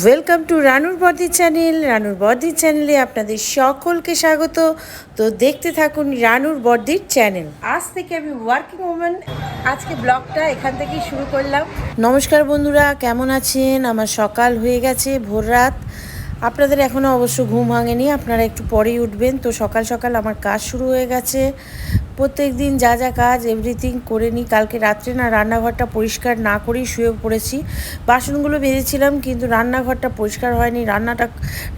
Welcome to রানুর বদি channel রানুর বদি চ্যানেলে আপনাদের সকলকে স্বাগত। তো দেখতে থাকুন রানুর বদির চ্যানেল আজ থেকে আমি ওয়ার্কিং ওমেন আজকে ব্লগটা এখান থেকেই শুরু করলাম। নমস্কার বন্ধুরা, কেমন আছেন? আমার সকাল হয়ে গেছে ভোর রাত আপনাদের এখনও অবশ্য ঘুম ভাঙেনি, আপনারা একটু পরেই উঠবেন। তো সকাল সকাল আমার কাজ শুরু হয়ে গেছে। প্রত্যেক দিন যা যা কাজ এভরিথিং করে নিই। কালকে রাত্রে না রান্নাঘরটা পরিষ্কার না করেই শুয়ে পড়েছি। বাসনগুলো বেজেছিলাম কিন্তু রান্নাঘরটা পরিষ্কার হয়নি। রান্নাটা,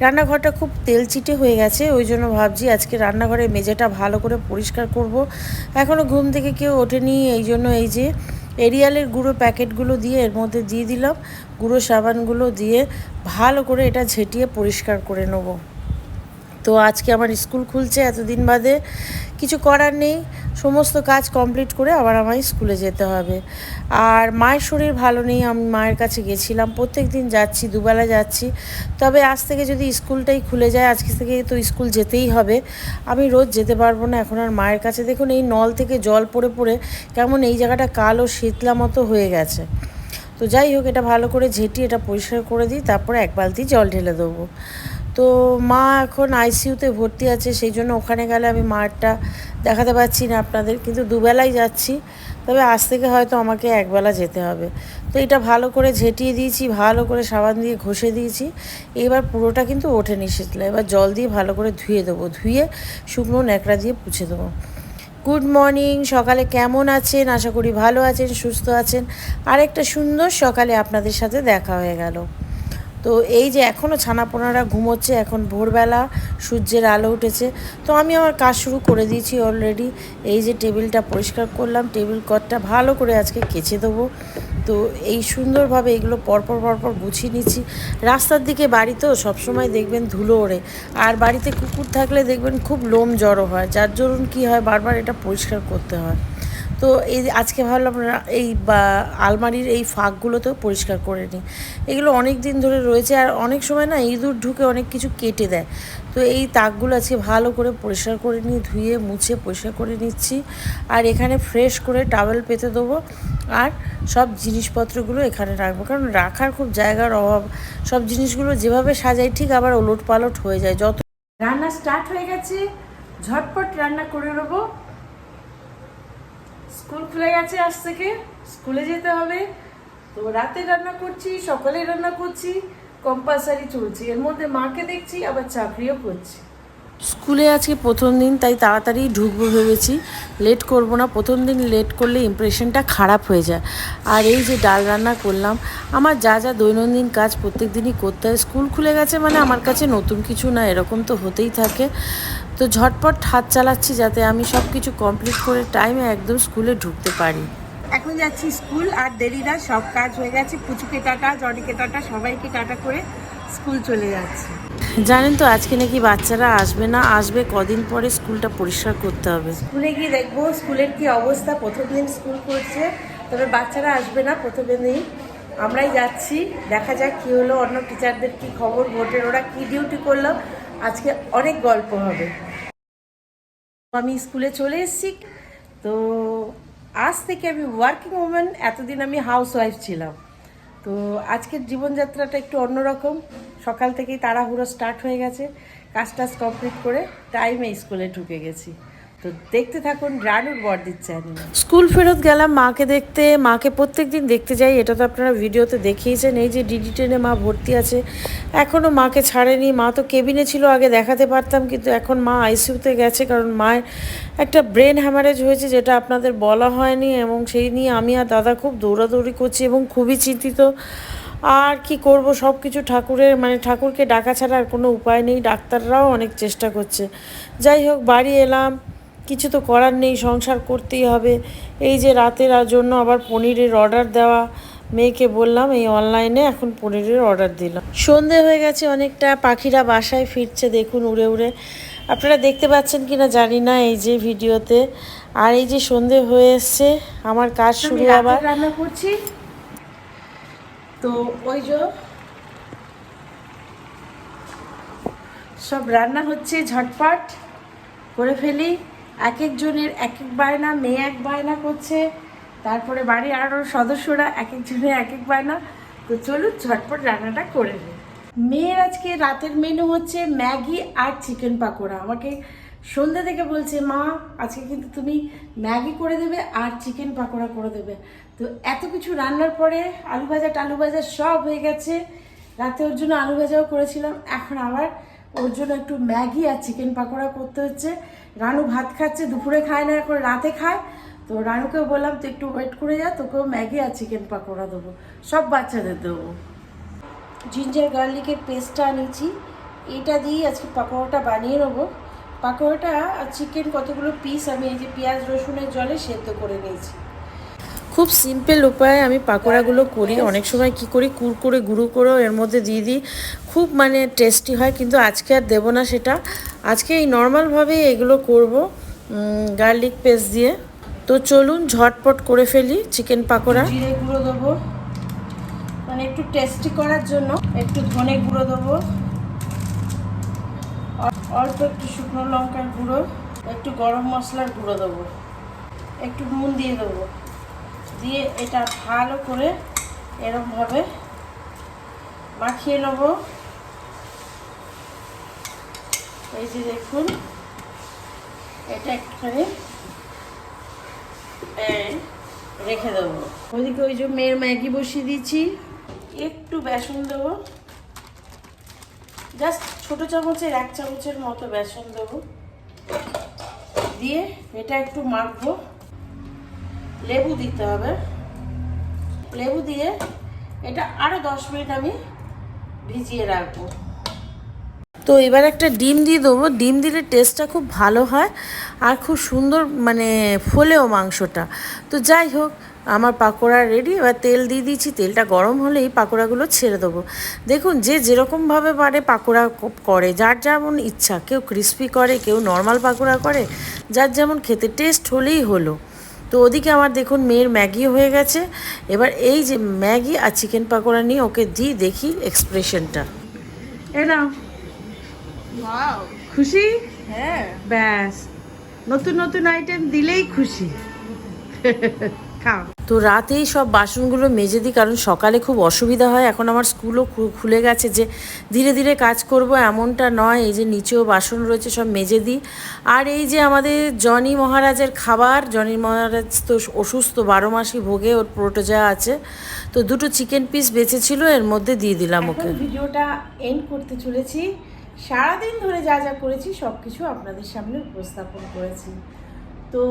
রান্নাঘরটা খুব তেলচিটে হয়ে গেছে, ওই জন্য ভাবছি আজকে রান্নাঘরের মেঝেটা ভালো করে পরিষ্কার করব। এখনও ঘুম থেকে কেউ ওঠেনি, এই জন্য এই যে এরিয়ালের গুঁড়ো প্যাকেটগুলো দিয়ে এর মধ্যে দিয়ে দিলাম। গুঁড়ো সাবানগুলো দিয়ে ভালো করে এটা ঝেঁটিয়ে পরিষ্কার করে নেব। তো আজকে আমার স্কুল খুলছে এতদিন বাদে, কিছু করার নেই, সমস্ত কাজ কমপ্লিট করে আবার আমায় স্কুলে যেতে হবে। আর মায়ের শরীর ভালো নেই, আমি মায়ের কাছে গেছিলাম প্রত্যেক দিন যাচ্ছি, দুবেলা যাচ্ছি, তবে আজ থেকে যদি স্কুলটাই খুলে যায়, আজকে থেকে তো স্কুল যেতেই হবে, আমি রোজ যেতে পারব না, এখন আর মায়ের কাছে। দেখুন এই নল থেকে জল পড়ে পড়ে কেমন এই জায়গাটা কালো, শীতলা মতো হয়ে গেছে। তো যাই হোক, এটা ভালো করে ঝেঁটি এটা পরিষ্কার করে দিই, তারপরে এক বালতি জল ঢেলে দেবো। তো মা এখন আইসিইউতে ভর্তি আছে, সেই জন্য ওখানে গেলে আমি মারটা দেখাতে পাচ্ছি না আপনাদের, কিন্তু দুবেলাই যাচ্ছি, তবে আজ থেকে হয়তো আমাকে একবেলা যেতে হবে। তো এটা ভালো করে ঝেঁটিয়ে দিয়েছি, ভালো করে সাবান দিয়ে ঘষে দিয়েছি, এবার পুরোটা কিন্তু ওঠেনি শীতলা এবার জল দিয়ে ভালো করে ধুয়ে দেবো, ধুয়ে শুকনো ন্যাকড়া দিয়ে পুছে দেবো। গুড মর্নিং সকালে কেমন আছেন? আশা করি ভালো আছেন, সুস্থ আছেন। আরেকটা সুন্দর সকালে আপনাদের সাথে দেখা হয়ে গেল। তো এই যে এখনও ছানাপোনারা ঘুমোচ্ছে, এখন ভোরবেলা সূর্যের আলো উঠেছে। তো আমি আমার কাজ শুরু করে দিয়েছি অলরেডি এই যে টেবিলটা পরিষ্কার করলাম, টেবিল কটটা ভালো করে আজকে কেচে দেবো। তো এই সুন্দরভাবে এগুলো পরপর পরপর গুছিয়ে নিচ্ছি। রাস্তার দিকে বাড়ি তো সবসময় দেখবেন ধুলো ওড়ে। আর বাড়িতে কুকুর থাকলে দেখবেন খুব লোম জড়ো হয়। যার জন্য কী হয়, বারবার এটা পরিষ্কার করতে হয়। তো এই আজকে ভাবলাম এই আলমারির এই ফাঁকগুলোতেও পরিষ্কার করে নিই। এগুলো অনেক দিন ধরে রয়েছে আর অনেক সময় না ইঁদুর ঢুকে অনেক কিছু কেটে দেয়। তো এই তাকগুলো আজকে ভালো করে পরিষ্কার করে নিই, ধুয়ে, মুছে পরিষ্কার করে নিচ্ছি। আর এখানে ফ্রেশ করে টাওয়েল পেতে দেবো। আর সব জিনিসপত্রগুলো এখানে রাখব। কারণ রাখার খুব জায়গার অভাব। সব জিনিসগুলো যেভাবে সাজাই, ঠিক আবার ওলট পালট হয়ে যায়। যত রান্না স্টার্ট হয়ে গেছে। ঝটপট রান্না করে নেব। স্কুল খুলে গেছে আজ থেকে। স্কুলে যেতে হবে। তো রাতে রান্না করছি, সকালে রান্না করছি কম্পালসারি চলছি। এর মধ্যে মাকে দেখছি, আবার চাকরিও করছি। স্কুলে আজকে প্রথম দিন, তাই তাড়াতাড়ি ঢুকবো ভেবেছি। লেট করব না, প্রথম দিন লেট করলে ইমপ্রেশনটা খারাপ হয়ে যায়। আর এই যে ডাল রান্না করলাম, আমার যা যা দৈনন্দিন কাজ প্রত্যেক দিনই করতে হয়। স্কুল খুলে গেছে মানে আমার কাছে নতুন কিছু না, এরকম তো হতেই থাকে। তো ঝটপট হাত চালাচ্ছি যাতে আমি সব কিছু কমপ্লিট করে টাইমে একদম স্কুলে ঢুকতে পারি। এখন যাচ্ছি স্কুল আর দেরি না সব কাজ হয়ে গেছে। পুচুকে টাটা জনিকে টাটা সবাইকে টাটা করে স্কুল চলে যাচ্ছে। জানেন তো আজকে নাকি বাচ্চারা আসবে না আসবে কদিন পরে স্কুলটা পরিষ্কার করতে হবে। স্কুলে গিয়ে দেখব স্কুলের কি অবস্থা প্রথম দিন স্কুল করছে তবে বাচ্চারা আসবে না প্রথম দিন। আমরাই যাচ্ছি দেখা যাক কি হলো অন্য টিচারদের কি খবর ভোটের ওরা কি ডিউটি করল। আজকে অনেক গল্প হবে। আমি স্কুলে চলে এসেছি, তো আজ থেকে আমি ওয়ার্কিং ওম্যান এতদিন আমি হাউস ওয়াইফ ছিলাম। তো আজকের জীবনযাত্রাটা একটু অন্যরকম, সকাল থেকেই তাড়াহুড়ো স্টার্ট হয়ে গেছে কাজ টাজ কমপ্লিট করে টাইমে স্কুলে ঢুকে গেছি। তো দেখতে থাকুন, রানুর বর্দির চ্যানেল স্কুল ফেরত গেলাম, মাকে দেখতে, মাকে প্রত্যেক দিন দেখতে যাই, এটা তো আপনারা ভিডিওতে দেখিয়েছেন, এই যে ডিডি টেনে মা ভর্তি আছে এখনও মাকে ছাড়েনি, মা তো কেবিনে ছিল, আগে দেখাতে পারতাম, কিন্তু এখন মা আইসিউতে গেছে, কারণ মায়ের একটা ব্রেন হ্যামারেজ হয়েছে, যেটা আপনাদের বলা হয়নি, এবং সেই নিয়ে আমি আর দাদা খুব দৌড়াদৌড়ি করছি, এবং খুবই চিন্তিত, আর কি করব সব কিছু ঠাকুরের মানে ঠাকুরকে ডাকা ছাড়া আর কোনো উপায় নেই, ডাক্তাররাও অনেক চেষ্টা করছে। যাই হোক, বাড়ি এলাম কিছু তো করার নেই সংসার করতেই হবে। এই যে রাতের আর জন্য আবার পনিরের অর্ডার দেওয়া মেয়েকে বললাম এই অনলাইনে এখন পনিরের অর্ডার দিলাম। সন্ধে হয়ে গেছে অনেকটা পাখিরা বাসায় ফিরছে দেখুন উড়ে উড়ে। আপনারা দেখতে পাচ্ছেন কি না জানি না এই যে ভিডিওতে। আর এই যে সন্ধে হয়ে এসছে আমার কাজ শুরু আবার। রান্না করছি। তো ওই যে সব রান্না হচ্ছে ঝটপট করে ফেলি। এক একজনের এক এক বায়না, মেয়ে এক বায়না করছে, তারপরে বাড়ির আরও সদস্যরা এক একজনের এক এক বায়না। তো চলুন ঝটপট রান্নাটা করে নিই। মেয়ের আজকে রাতের মেনু হচ্ছে ম্যাগি আর চিকেন পাকোড়া। আমাকে সন্ধ্যে থেকে বলছে, মা, আজকে কিন্তু তুমি ম্যাগি করে দেবে আর চিকেন পাকোড়া করে দেবে। তো এত কিছু রান্নার পরে আলু ভাজা, টালু ভাজা সব হয়ে গেছে। রাতে ওর জন্য আলু ভাজাও করেছিলাম। এখন আবার ওর জন্য একটু ম্যাগি আর চিকেন পাকোড়া করতে হচ্ছে। রানু ভাত খাচ্ছে, দুপুরে খায় না, এখন রাতে খায়। তো রানুকেও বললাম, তুই একটু ওয়েট করে যা, তোকেও ম্যাগি আর চিকেন পাকোড়া দেবো। সব বাচ্চাদের দেবো। জিঞ্জার গার্লিকের পেস্টটা আনিয়েছি এটা দিয়ে আজকে পাকোড়াটা বানিয়ে নেব। পাকোড়াটা আর চিকেন কতগুলো পিস আমি এই যে পেঁয়াজ, রসুনের জলে সেদ্ধ করে নিয়েছি। খুব সিম্পল উপায়ে আমি পাকোড়াগুলো করি। অনেক সময় কি করি? কুরকুরে, গুঁড়ো করেও এর মধ্যে দিয়ে দিই। খুব মানে টেস্টি হয়, কিন্তু আজকে আর দেবো না সেটা। আজকে এই নর্মালভাবেই এগুলো করব গার্লিক পেস্ট দিয়ে। তো চলুন, ঝটপট করে ফেলি চিকেন পাকোড়া। জিরে গুঁড়ো দেবো। মানে একটু টেস্টি করার জন্য একটু ধনে গুঁড়ো দেবো। অল্প একটু শুকনো লঙ্কার গুঁড়ো, একটু গরম মশলার গুঁড়ো দেবো। একটু নুন দিয়ে দেবো। দিয়ে এটা ভালো করে এরকমভাবে মাখিয়ে নেব। এই যে দেখুন, এটা একটুখানি রেখে দেবো। ওইদিকে ওই যে মেয়ের ম্যাগি বসিয়ে দিচ্ছি একটু বেসন দেবো। জাস্ট ছোট চামচের, এক চামচের মতো বেসন দেবো। দিয়ে এটা একটু মাখবো। লেবু দিতে হবে। লেবু দিয়ে এটা আরও দশ মিনিট আমি ভিজিয়ে রাখব। তো এবার একটা ডিম দিয়ে দেবো। ডিম দিলে টেস্টটা খুব ভালো হয় আর খুব সুন্দর মানে ফোলেও মাংসটা। তো যাই হোক, আমার পাকোড়া রেডি এবার তেল দিয়ে দিয়েছি। তেলটা গরম হলেই পাকোড়াগুলো ছেড়ে দেবো। দেখুন, যে যেরকমভাবে পারে পাকোড়া করে, যার যেমন ইচ্ছা, কেউ ক্রিস্পি করে, কেউ নর্মাল পাকোড়া করে, যার যেমন খেতে টেস্ট হলেই হলো। তো ওদিকে আমার দেখুন মেয়ের ম্যাগি হয়ে গেছে। এবার এই যে ম্যাগি আর চিকেন পাকোড়া নিয়ে ওকে দিই দেখি এক্সপ্রেশনটা। এ নাও। খুশি? হ্যাঁ। ব্যাস। নতুন নতুন আইটেম দিলেই খুশি। খাও। তো রাতেই সব বাসনগুলো মেজে দিই কারণ সকালে খুব অসুবিধা হয়। এখন আমার স্কুলও খু- খুলে গেছে যে ধীরে ধীরে কাজ করব এমনটা নয়। এই যে নিচেও বাসন রয়েছে সব মেজে দিই। আর এই যে আমাদের জনি মহারাজের খাবার জনি মহারাজ তো অসুস্থ বারো মাসই ভোগে ওর প্রোটোজা আছে তো দুটো চিকেন পিস বেঁচেছিল এর মধ্যে দিয়ে দিলাম ওকে। ভিডিওটা এন্ড করতে চলেছি। সারাদিন ধরে যা যা করেছি সব কিছু আপনাদের সামনে উপস্থাপন করেছি। তো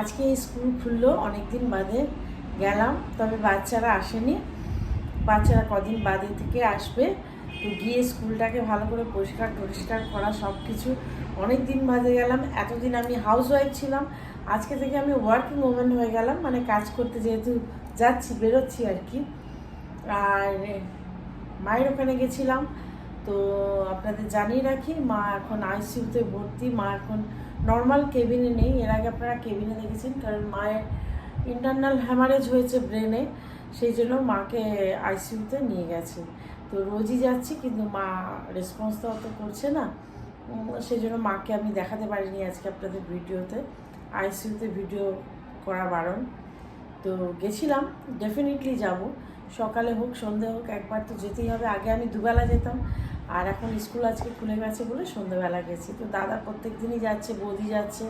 আজকে স্কুল খুললো অনেক দিন বাদে গেলাম, তবে বাচ্চারা আসেনি। বাচ্চারা কদিন বাদে থেকে আসবে। তো গিয়ে স্কুলটাকে ভালো করে পরিষ্কার টরিষ্কার করা সব কিছু অনেক দিন বাদে গেলাম, এতদিন আমি হাউস ওয়াইফ ছিলাম। আজকে থেকে আমি ওয়ার্কিং ওমেন হয়ে গেলাম মানে কাজ করতে যেহেতু যাচ্ছি, বেরোচ্ছি আর কি। আর মায়ের ওখানে গেছিলাম, তো আপনাদের জানিয়ে রাখি, মা এখন আইসিইউতে ভর্তি, মা এখন নর্মাল কেবিনে নেই, এর আগে আপনারা কেবিনে দেখেছেন, কারণ মায়ের ইন্টারনাল হ্যামারেজ হয়েছে ব্রেনে সেই জন্য মাকে আইসিইউতে নিয়ে গেছে। তো রোজই যাচ্ছি, কিন্তু মা রেসপন্স তো অত করছে না। সেই জন্য মাকে আমি দেখাতে পারিনি আজকে আপনাদের ভিডিওতে আইসিইউতে ভিডিও করা বারণ। তো গেছিলাম ডেফিনেটলি যাব। সকালে হোক, সন্ধে হোক, একবার তো যেতেই হবে। আগে আমি দুবেলা যেতাম। আর এখন স্কুল আজকে খুলে গেছে বলে সন্ধ্যেবেলা গেছি। তো দাদা প্রত্যেক দিনই যাচ্ছে, বৌদি যাচ্ছে।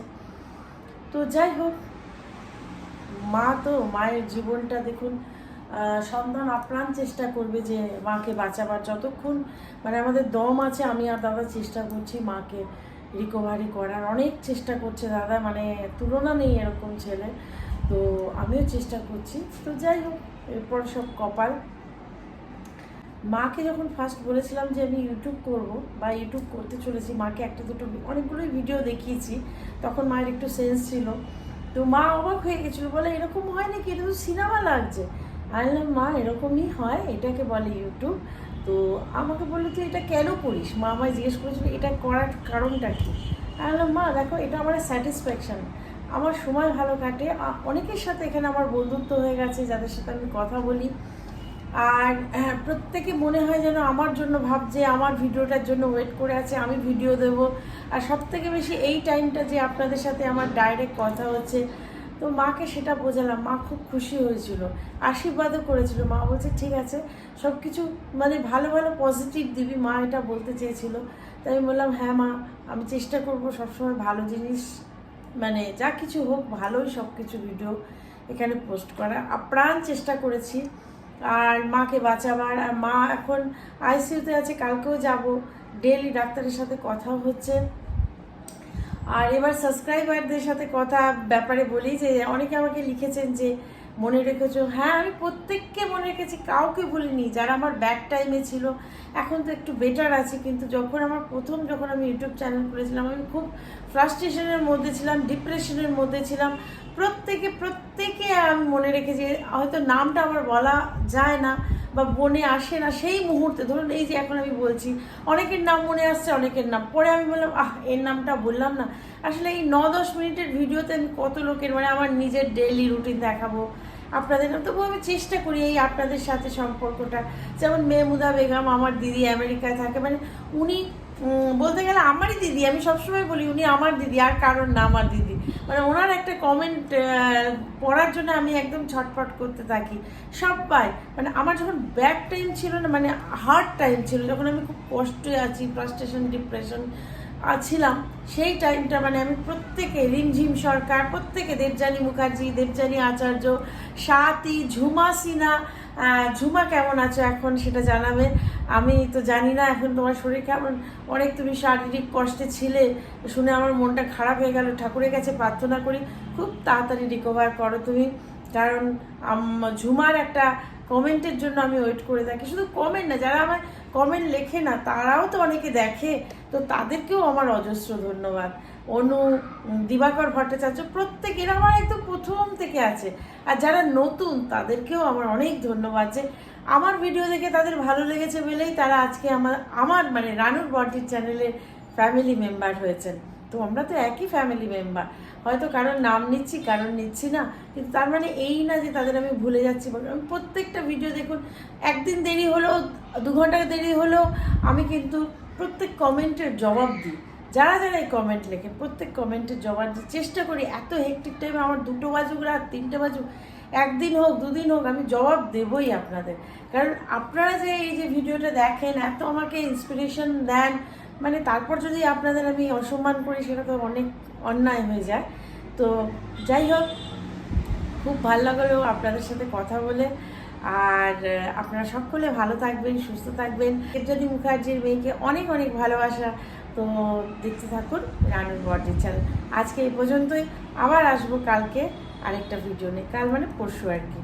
তো যাই হোক, মা তো মায়ের জীবনটা দেখুন সন্তান আপ্রাণ চেষ্টা করবে যে মাকে বাঁচাবার। যতক্ষণ মানে আমাদের দম আছে, আমি আর দাদা চেষ্টা করছি মাকে রিকভারি করার। অনেক চেষ্টা করছে দাদা মানে তুলনা নেই এরকম ছেলে। তো আমিও চেষ্টা করছি। তো যাই হোক, এরপর সব কপাল। মাকে যখন ফার্স্ট বলেছিলাম যে আমি ইউটিউব করব বা ইউটিউব করতে চলেছি, মাকে একটা দুটো অনেকগুলোই ভিডিও দেখিয়েছি, তখন মায়ের একটু সেন্স ছিল। তো মা অবাক হয়ে গেছিল, বলে এরকম হয় নাকি? এটা তো সিনেমা লাগছে। আমি বললাম, মা, এরকমই হয়, এটাকে বলে ইউটিউব তো আমাকে বলল, তুই এটা কেন করিস? মা আমায় জিজ্ঞেস করেছিল, এটা করার কারণটা কি? বললাম, মা, দেখো, এটা আমার স্যাটিসফ্যাকশান আমার সময় ভালো কাটে। অনেকের সাথে এখানে আমার বন্ধুত্ব হয়ে গেছে, যাদের সাথে আমি কথা বলি। আর হ্যাঁ, প্রত্যেকে মনে হয় যেন আমার জন্য ভাবছে আমার ভিডিওটার জন্য ওয়েট করে আছে আমি ভিডিও দেব। আর সব থেকে বেশি এই টাইমটা যে আপনাদের সাথে আমার ডাইরেক্ট কথা হচ্ছে তো মাকে সেটা বোঝালাম। মা খুব খুশি হয়েছিল আশীর্বাদও করেছিল। মা বলছে ঠিক আছে সব কিছু মানে ভালো ভালো পজিটিভ দিবি। মা এটা বলতে চেয়েছিল। তাই আমি বললাম হ্যাঁ মা আমি চেষ্টা করব সবসময় ভালো জিনিস মানে যা কিছু হোক ভালোই সব কিছু ভিডিও এখানে পোস্ট করা। আপ্রাণ চেষ্টা করেছি। আর মাকে বাঁচাবার, আর মা এখন আইসিইউতে আছে, কালকেও যাব। ডেলি ডাক্তারের সাথে কথা হচ্ছে। আর এবার সাবস্ক্রাইবারদের সাথে কথা ব্যাপারে বলি যে, অনেকে আমাকে লিখেছেন যে মনে রেখেছো? হ্যাঁ আমি প্রত্যেককে মনে রেখেছি, কাউকে বলিনি যারা আমার ব্যাক টাইমে ছিল, এখন তো একটু বেটার আছে, কিন্তু যখন আমার প্রথম যখন আমি ইউটিউব চ্যানেল খুলেছিলাম, আমি খুব ফ্রাস্ট্রেশনের মধ্যে ছিলাম ডিপ্রেশনের মধ্যে ছিলাম। প্রত্যেকে প্রত্যেকে আমি মনে রেখেছি, হয়তো নামটা আমার বলা যায় না বা মনে আসে না সেই মুহূর্তে। ধরুন এই যে এখন আমি বলছি, অনেকের নাম মনে আসছে, অনেকের নাম। পরে আমি বললাম, আহ, এর নামটা বললাম না। আসলে এই ন দশ মিনিটের ভিডিওতে আমি কত লোকের মানে আমার নিজের ডেইলি রুটিন দেখাবো আপনাদের তবুও আমি চেষ্টা করি এই আপনাদের সাথে সম্পর্কটা। যেমন মেহমুদা বেগম আমার দিদি আমেরিকায় থাকে মানে উনি বলতে গেলে আমারই দিদি, আমি সবসময় বলি উনি আমার দিদি, আর কারণ না আমার দিদি। মানে ওনার একটা কমেন্ট পড়ার জন্য আমি একদম ছটফট করতে থাকি। সব পাই মানে আমার যখন ব্যাড টাইম ছিল না মানে হার্ড টাইম ছিল, যখন আমি খুব কষ্টে আছি ফ্রাস্ট্রেশন ডিপ্রেশন ছিলাম সেই টাইমটা মানে আমি প্রত্যেকে রিমঝিম সরকার প্রত্যেকে দেবযানী মুখার্জি দেবযানী আচার্য সাথী ঝুমা আহ, ঝুমা কেমন আছো এখন সেটা জানাবে। আমি তো জানি না এখন তোমার শরীর কেমন। অনেক তুমি শারীরিক কষ্টে ছিলে শুনে আমার মনটা খারাপ হয়ে গেল। ঠাকুরের কাছে প্রার্থনা করি খুব তাড়াতাড়ি রিকভার করো তুমি। কারণ ঝুমার একটা কমেন্টের জন্য আমি ওয়েট করে থাকি। শুধু কমেন্ট না, যারা আমার কমেন্ট লেখে না, তারাও তো অনেকে দেখে। তো তাদেরকেও আমার অজস্র ধন্যবাদ। অনু, দিবাকর ভট্টাচার্য প্রত্যেকের আমার একদম প্রথম থেকে আছে। আর যারা নতুন, তাদেরকেও আমার অনেক ধন্যবাদ যে আমার ভিডিও দেখে তাদের ভালো লেগেছে বলেই তারা আজকে আমার আমার মানে রানুর বডির চ্যানেলের ফ্যামিলি মেম্বার হয়েছেন। তো আমরা তো একই ফ্যামিলি মেম্বার হয়তো কারোর নাম নিচ্ছি, কারোর নিচ্ছি না। কিন্তু তার মানে এই না যে তাদের আমি ভুলে যাচ্ছি। আমি প্রত্যেকটা ভিডিও দেখুন, একদিন দেরি হলেও, দু ঘণ্টা দেরি হলেও আমি কিন্তু প্রত্যেক কমেন্টের জবাব দিই। যারা যারা এই কমেন্ট লেখে, প্রত্যেক কমেন্টের জবাব দিই। চেষ্টা করি, এত হেক্টিক টাইমে আমার দুটো বাজুক, রাত তিনটে বাজুক। একদিন হোক, দুদিন হোক, আমি জবাব দেবই আপনাদের। কারণ আপনারা যে এই যে ভিডিওটা দেখেন, এত আমাকে ইন্সপিরেশন দেন মানে তারপর যদি আপনাদের আমি অসম্মান করি, সেটা তো অনেক অন্যায় হয়ে যায়। তো যাই হোক, খুব ভালো লাগল আপনাদের সাথে কথা বলে। আর আপনারা সকলে ভালো থাকবেন, সুস্থ থাকবেন। যদি মুখার্জির মেয়েকে অনেক অনেক ভালোবাসা। তো দেখতে থাকুন রানুর বডির চ্যানেল আজকে এই পর্যন্তই। আবার আসব কালকে আরেকটা ভিডিও নিয়ে। কাল মানে পরশু আর কি।